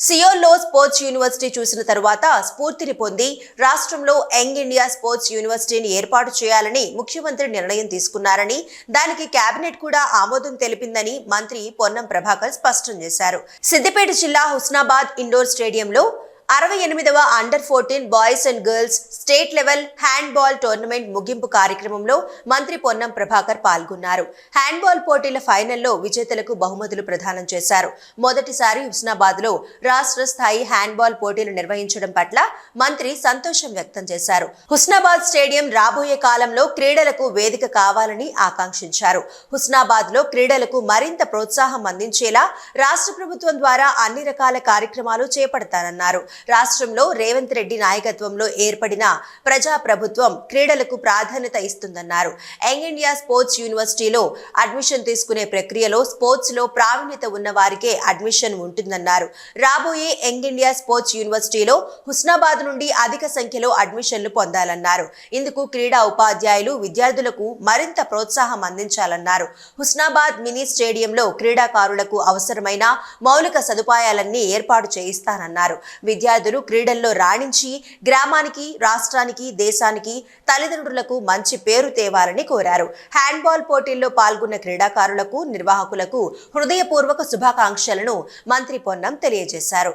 సియోల్లో sports university చూసిన తరువాత స్ఫూర్తిని పొంది రాష్ట్రంలో యంగ్ ఇండియా స్పోర్ట్స్ యూనివర్సిటీని ఏర్పాటు చేయాలని ముఖ్యమంత్రి నిర్ణయం తీసుకున్నారని దానికి కేబినెట్ కూడా ఆమోదం తెలిపిందని మంత్రి పొన్నం ప్రభాకర్ స్పష్టం చేశారు. సిద్దిపేట జిల్లా హుస్నాబాద్ ఇండోర్ స్టేడియంలో అరవై ఎనిమిదవ under fourteen boys and girls state level handball tournament ముగింపు కార్యక్రమంలో మంత్రి పొన్నం ప్రభాకర్ పాల్గొన్నారు. హ్యాండ్బాల్ పోటీల ఫైనల్లో విజేతలకు బహుమతులు ప్రదానం చేశారు. మొదటిసారి హుస్నాబాద్లో రాష్ట్ర స్థాయి హ్యాండ్బాల్ పోటీలు నిర్వహించడం పట్ల మంత్రి సంతోషం వ్యక్తం చేశారు. హుస్నాబాద్ స్టేడియం రాబోయే కాలంలో క్రీడలకు వేదిక కావాలని ఆకాంక్షించారు. హుస్నాబాద్లో క్రీడలకు మరింత ప్రోత్సాహం అందించేలా రాష్ట్ర ప్రభుత్వం ద్వారా అన్ని రకాల కార్యక్రమాలు చేపడతానన్నారు. రాష్ట్రంలో రేవంత్ రెడ్డి నాయకత్వంలో ఏర్పడిన ప్రజా ప్రభుత్వం క్రీడలకు ప్రాధాన్యత ఇస్తుందన్నారు. యంగ్ ఇండియా స్పోర్ట్స్ యూనివర్సిటీలో అడ్మిషన్ తీసుకునే ప్రక్రియలో స్పోర్ట్స్లో ప్రావీణ్యత ఉన్న వారికే అడ్మిషన్ ఉంటుందన్నారు. రాబోయే యంగ్ ఇండియా స్పోర్ట్స్ యూనివర్సిటీలో హుస్నాబాద్ నుండి అధిక సంఖ్యలో అడ్మిషన్లు పొందాలన్నారు. ఇందుకు క్రీడా ఉపాధ్యాయులు విద్యార్థులకు మరింత ప్రోత్సాహం అందించాలన్నారు. హుస్నాబాద్ మినీ స్టేడియంలో క్రీడాకారులకు అవసరమైన మౌలిక సదుపాయాలన్నీ ఏర్పాటు చేయిస్తానన్నారు. విద్యార్థులు క్రీడల్లో రాణించి గ్రామానికి రాష్ట్రానికి దేశానికి తల్లిదండ్రులకు మంచి పేరు తేవాలని కోరారు. హ్యాండ్బాల్ పోటీల్లో పాల్గొన్న క్రీడాకారులకు నిర్వాహకులకు హృదయపూర్వక శుభాకాంక్షలను మంత్రి పొన్నం తెలియజేశారు.